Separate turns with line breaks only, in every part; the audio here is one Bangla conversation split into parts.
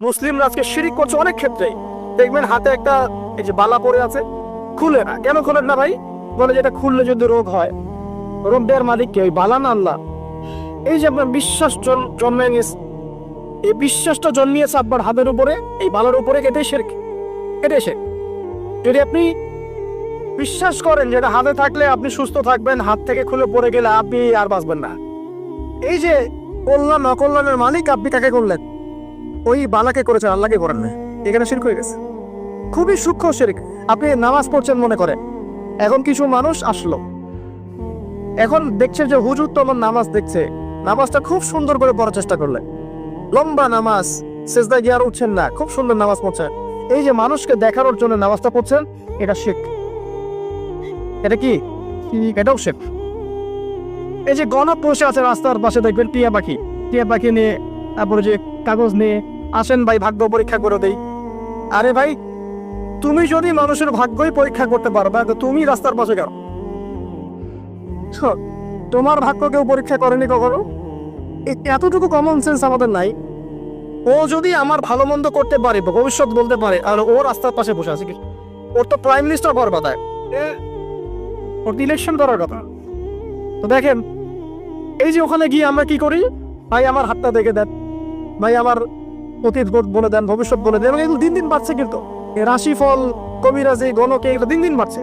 মুসলিমরা আজকে শিরিক করছে অনেক ক্ষেত্রে দেখবেন হাতে একটা এই যে বালা পড়ে আছে, খুলে না। কেন খুলেন না ভাই? বলে যেটা খুললে যদি রোগ হয়। রোগ দেওয়ার মালিক কে? ওই বালা না আল্লাহ? এই যে আপনার বিশ্বাস জন্মে গেছে এই বিশ্বাসটা জন্মিয়েছে আপনার হাতের উপরে, এই বালার উপরে কেটে শেরক কেটে শেরক যদি আপনি বিশ্বাস করেন যেটা হাতে থাকলে আপনি সুস্থ থাকবেন, হাত থেকে খুলে পড়ে গেলে আপনি আর বাঁচবেন না। এই যে কল্যাণ, অকল্যাণের মালিক আপনি কাকে করলেন? ওই বালাকে করেছেন, আল্লাহকে করেন না এখানে শিরক হয়ে গেছে। খুবই সূক্ষ্ম শিরক। আপনি নামাজ পড়ছেন মনে করেন এখন কিছু মানুষ আসলো। এখন দেখছে যে হুজুর তো আমার নামাজ দেখছে। নামাজটা খুব সুন্দর করে পড়ার চেষ্টা করলেন। লম্বা নামাজ সেজদা গিয়ে আর উঠছেন না। খুব সুন্দর নামাজ পড়ছেন। এই যে মানুষকে দেখানোর জন্য নামাজটা পড়ছেন, এটা শেখ এটা কি? এটাও শেখ এই যে গণক বসে আছে রাস্তার পাশে, দেখবেন টিয়া পাখি। টিয়া পাখি নিয়ে তারপরে যে কাগজ নিয়ে আসেন ভাই, ভাগ্য পরীক্ষা করে দেই। আরে ভাই, তুমি যদি মানুষের ভাগ্যই পরীক্ষা করতে পারবা তো তুমি রাস্তার পাশে কেন তোমার ভাগ্য কেউ পরীক্ষা করেনি কখনো? এতটুকু কমন সেন্স আমাদের নাই। ও যদি আমার ভালো মন্দ করতে পারে, ভবিষ্যৎ বলতে পারে আর ও রাস্তার পাশে বসে আছে ওর তো প্রাইম মিনিস্টার হওয়ার কথা। ওর ইলেকশন করার কথা। তো দেখেন, এই যে ওখানে গিয়ে আমরা কি করি? ভাই, আমার হাতটা দেখে দেন। ভাই, আমার অতীত বলে দেন, ভবিষ্যৎ বলে দেন এগুলো দিন দিন বাড়ছে কিন্তু। রাশিফল, কবিরাজি, গণকে, এগুলো দিন দিন বাড়ছে।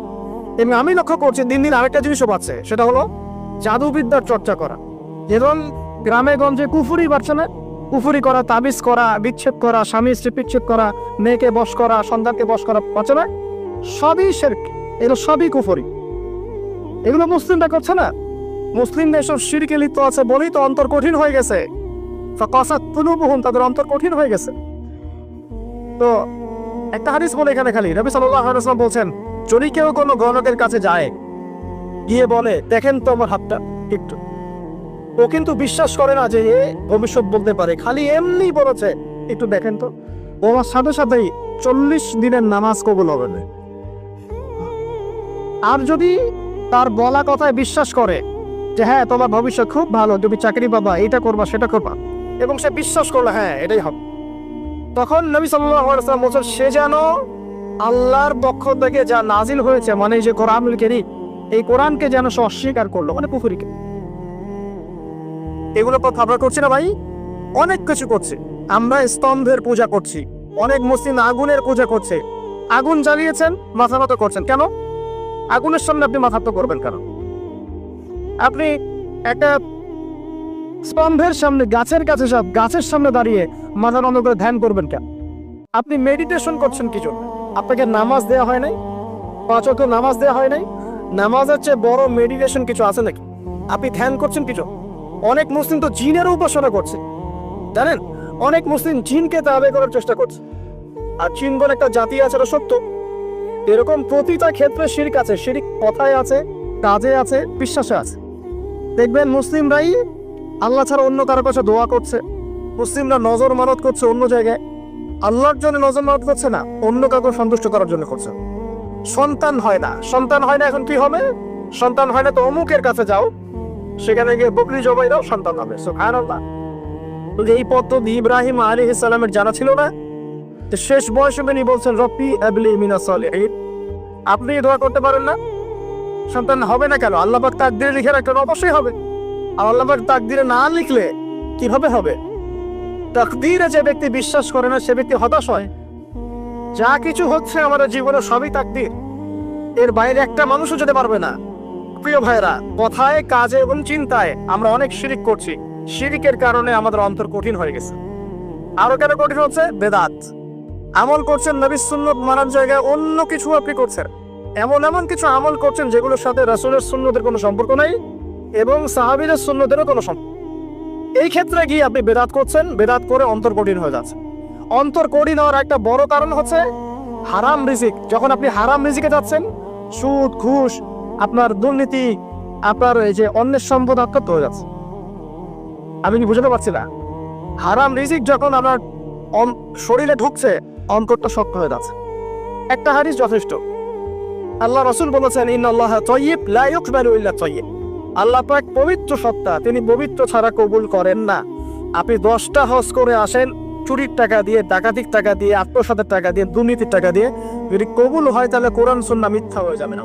এবং আমি লক্ষ্য করছি, দিন দিন আরেকটা জিনিসও বাড়ছে, সেটা হলো জাদুবিদ্যার চর্চা করা। যেমন গ্রামে, গঞ্জে কুফুরি বাড়ছে না? কুফুরি করা, তাবিজ করা, বিচ্ছেদ করা, স্বামী, স্ত্রী বিচ্ছেদ করা, মেয়েকে বশ করা, সন্তানকে বশ করা, বাড়ছে না? সবই শেরক। এগুলো সবই কুফুরি। এগুলো মুসলিমরা করছে না? মুসলিমরা এসব শিরকে লিপ্ত আছে বলেই তো অন্তর কঠিন হয়ে গেছে। তাদের অন্তর কঠিন হয়ে গেছে। তো, একটা হাদিস বলে এখানে খালি। আলাইহি ওয়াসাল্লাম বলছেন, যদি কেউ কোনো গণকের কাছে যায়, গিয়ে বলে, দেখেন তো আমার হাতটা একটু। ও কিন্তু বিশ্বাস করে না যে এ ভবিষ্যৎ বলতে পারে। খালি এমনি বলেছে, একটু দেখেন তো। ও আমার সাথে সাথেই চল্লিশ দিনের নামাজ কবুল হবে। আর যদি তার বলা কথায় বিশ্বাস করে যে হ্যাঁ তোমার ভবিষ্যৎ খুব ভালো, তুমি চাকরি পাবা, এটা করবা, সেটা করবা। এবং সে বিশ্বাস করল হ্যাঁ এটাই হবে। তখন নবী ওয়াসাল্লাম বলছেন, সে যেন আল্লাহর পক্ষ থেকে যা নাজিল হয়েছে মানে যে কোরআনুল কারীম, এই কোরআনকে যেন সে অস্বীকার করল মানে পুকুরিকে এগুলো কথা আমরা করছি না ভাই, অনেক কিছু করছে। আমরা স্তম্ভের পূজা করছি, অনেক মুসলিম আগুনের পূজা করছে। আগুন জ্বালিয়েছেন, মাথা মতো করছেন। কেন? আগুনের সামনে আপনি মাথা তো করবেন কেন? আপনি একটা স্তম্ভের সামনে, গাছের কাছে সব গাছের সামনে দাঁড়িয়ে মাথা বন্ধ করে ধ্যান করবেন কেন? আপনি মেডিটেশন করছেন কি জন্য? আপনাকে নামাজ দেওয়া হয় নাই? পাঁচ নামাজ দেওয়া হয় নাই? নামাজের চেয়ে বড় মেডিটেশন কিছু আছে নাকি? আপনি ধ্যান করছেন কিছু অনেক মুসলিম তো জিনের উপাসনা করছে। জানেন? অনেক মুসলিম জিনকে তাবে করার চেষ্টা করছে। আর জিন বলে একটা জাতি আছে এটা সত্য। এরকম প্রতিটা ক্ষেত্রে শিরিক আছে। শিরিক কথায় আছে, কাজে আছে, বিশ্বাসে আছে। দেখবেন মুসলিমরাই আল্লাহ ছাড়া অন্য কারও কাছে দোয়া করছে। মুসলিমরা নজর মানত করছে অন্য জায়গায়। আল্লাহর জন্য নজর মানত করছে না, অন্য কাউকে সন্তুষ্ট করার জন্য করছে। সন্তান হয় না। সন্তান হয় না এখন কি হবে? সন্তান হয় না তো অমুকের কাছে যাও। সেখানে গিয়ে বকরি জবাই দাও সন্তান হবে। তো এই পদ্ধতি ইব্রাহিম আলাইহিস সালামের জানা ছিল না। তো শেষ বয়সে তিনি বলছেন, রব্বি আবলি মিনাস সালিহিন। আপনি দোয়া করতে পারেন না? সন্তান হবে না কেন? আল্লাহ পাক তাকদিরে লিখে রাখলেন, অবশ্যই হবে। আর আল্লাহ পাক তাকদিরে না লিখলে কীভাবে হবে? তাকদিরে যে ব্যক্তি বিশ্বাস করে না, সে ব্যক্তি হতাশ হয়। যা কিছু হচ্ছে আমাদের জীবনে সবই তাকদির। এর বাইরে একটা মানুষও যেতে পারবে না। প্রিয় ভাইরা কথায়, কাজে এবং চিন্তায় আমরা অনেক শিরিক করছি। শিরিকের কারণে আমাদের অন্তর কঠিন হয়ে গেছে। আরও কেন কঠিন হচ্ছে? বেদাত। আমল করছেন নবী মানার জায়গায় অন্য কিছু আপনি করছেন। এমন এমন কিছু আমল করছেন যেগুলোর সাথে রাসূলের সুন্নতের কোনো সম্পর্ক নাই এবং সাহাবীদের সুন্নতেরও কোনো সম্পর্ক এই ক্ষেত্রে গিয়ে আপনি বেদাত করছেন, বেদাত করে অন্তর কঠিন হয়ে যাচ্ছে। অন্তর কঠিন হওয়ার একটা বড় কারণ হচ্ছে হারাম রিজিক। যখন আপনি হারাম রিজিকে যাচ্ছেন, সুদ, ঘুষ, আপনার দুর্নীতি, আপনার এই যে অন্যের সম্পদ আত্মত্ব হয়ে যাচ্ছে। আমি কি বুঝতে পারছি না? হারাম রিজিক যখন আপনার শরীরে ঢুকছে, অন্তরটা শক্ত হয়ে যাচ্ছে। একটা হারিস যথেষ্ট। আল্লাহ রসুল বলেছেন ইন আল্লাহ তৈব ইউকবালু ইল্লা তৈব আল্লাহ পাক পবিত্র সত্তা, তিনি পবিত্র ছাড়া কবুল করেন না। আপনি দশটা হজ করে আসেন, চুরির টাকা দিয়ে, ডাকাতির টাকা দিয়ে, আত্মসাতের টাকা দিয়ে, দুর্নীতির টাকা দিয়ে, যদি কবুল হয় তাহলে কোরআন সন্না মিথ্যা হয়ে যাবে না।